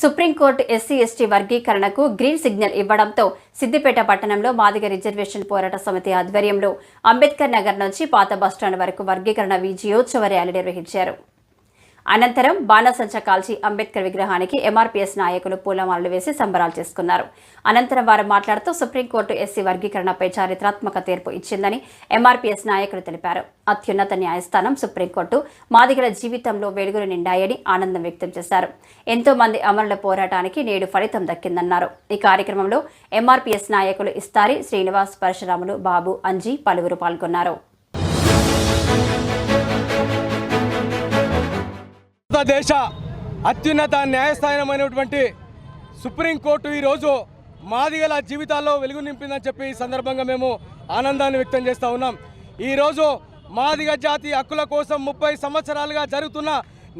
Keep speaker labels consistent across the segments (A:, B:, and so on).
A: Supreme court SC ST వర్గీకరణకు green signal ఇవ్వడంతో సిద్దిపేట పట్టణంలో మాదిగ రిజర్వేషన్ పోరాట సమితి ఆధ్వర్యంలో అంబేద్కర్ నగర్ నుంచి పాత బస్టాండ్ వరకు వర్గీకరణ విజయోత్సవ ర్యాలీ నిర్వహించారు. అనంతరం బాణసంచ కాల్చి అంబేద్కర్ విగ్రహానికి ఎంఆర్పీఎస్ నాయకులు పూలమాలలు వేసి సంబరాలు చేసుకున్నారు. అనంతరం వారు మాట్లాడుతూ సుప్రీంకోర్టు ఎస్సీ వర్గీకరణపై చారిత్రాత్మక తీర్పు ఇచ్చిందని ఎంఆర్పీఎస్ నాయకులు తెలిపారు. అత్యున్నత న్యాయస్థానం సుప్రీంకోర్టు మాదిగల జీవితంలో వెలుగులు నిండాయని ఆనందం వ్యక్తం చేశారు. ఎంతో మంది అమరుల పోరాటానికి నేడు ఫలితం దక్కిందన్నారు. ఈ కార్యక్రమంలో ఎంఆర్పీఎస్ నాయకులు ఇస్తారి శ్రీనివాస్ పరశురాములు బాబు అంజీ పలువురు పాల్గొన్నారు.
B: భారతదేశ అత్యున్నత న్యాయస్థానమైనటువంటి సుప్రీంకోర్టు ఈరోజు మాదిగల జీవితాల్లో వెలుగు నింపిందని చెప్పి ఈ సందర్భంగా మేము ఆనందాన్ని వ్యక్తం చేస్తూ ఉన్నాం. ఈరోజు మాదిగ జాతి హక్కుల కోసం ముప్పై సంవత్సరాలుగా జరుగుతున్న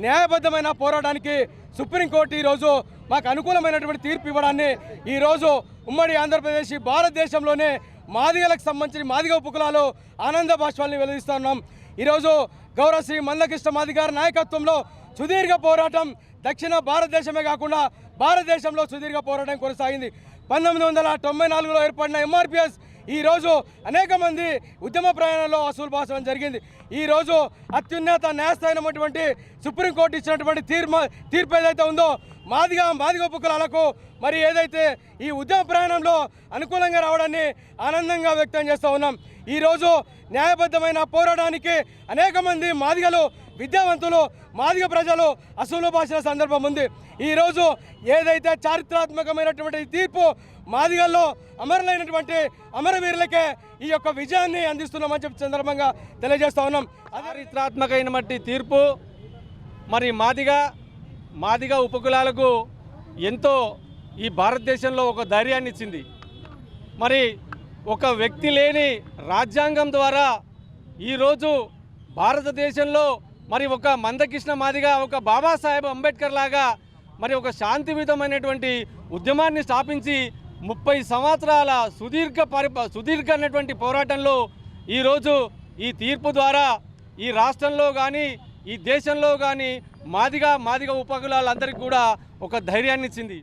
B: న్యాయబద్ధమైన పోరాటానికి సుప్రీంకోర్టు ఈరోజు మాకు అనుకూలమైనటువంటి తీర్పు ఇవ్వడాన్ని ఈరోజు ఉమ్మడి ఆంధ్రప్రదేశ్ భారతదేశంలోనే మాదిగలకు సంబంధించిన మాదిగ ఉపకులాలు ఆనంద భాష్పాల్ని వెలువరిస్తూ ఉన్నాం. ఈరోజు గౌరవ శ్రీ మందకృష్ణ మాదిగారి నాయకత్వంలో సుదీర్ఘ పోరాటం దక్షిణ భారతదేశమే కాకుండా భారతదేశంలో సుదీర్ఘ పోరాటం కొనసాగింది. పంతొమ్మిది వందల తొంభై నాలుగులో ఏర్పడిన ఎంఆర్పిఎస్ ఈరోజు అనేక మంది ఉద్యమ ప్రయాణంలో అసూలు బాసడం జరిగింది. ఈరోజు అత్యున్నత న్యాయస్థానమైనటువంటి సుప్రీంకోర్టు ఇచ్చినటువంటి తీర్పు తీర్పు ఏదైతే ఉందో మాదిగా మాదిగ ఉపకులాలకు మరి ఏదైతే ఈ ఉద్యమ ప్రయాణంలో అనుకూలంగా రావడాన్ని ఆనందంగా వ్యక్తం చేస్తూ ఉన్నాం. ఈరోజు న్యాయబద్ధమైన పోరాటానికి అనేక మంది మాదిగలు విద్యావంతులు మాదిగ ప్రజలు అసూలు భాషల సందర్భం ఉంది. ఈరోజు ఏదైతే చారిత్రాత్మకమైనటువంటి తీర్పు మాదిగల్లో అమరులైనటువంటి అమరవీరులకే ఈ యొక్క విజయాన్ని అందిస్తున్నామని చెప్పి సందర్భంగా తెలియజేస్తా ఉన్నాం.
C: చారిత్రాత్మకమైనటువంటి తీర్పు మరి మాదిగా మాదిగా ఉపకులాలకు ఎంతో ఈ భారతదేశంలో ఒక ధైర్యాన్ని ఇచ్చింది మరి ఒక వ్యక్తి లేని రాజ్యాంగం ద్వారా ఈరోజు భారతదేశంలో మరి ఒక మందకృష్ణ మాదిగా ఒక బాబాసాహెబ్ అంబేద్కర్ లాగా మరి ఒక శాంతియుతమైనటువంటి ఉద్యమాన్ని స్థాపించి ముప్పై సంవత్సరాల సుదీర్ఘ పరి సుదీర్ఘ అనేటువంటి పోరాటంలో ఈరోజు ఈ తీర్పు ద్వారా ఈ రాష్ట్రంలో కానీ ఈ దేశంలో కానీ మాదిగా మాదిగా ఉపకులాలందరికీ కూడా ఒక ధైర్యాన్ని ఇచ్చింది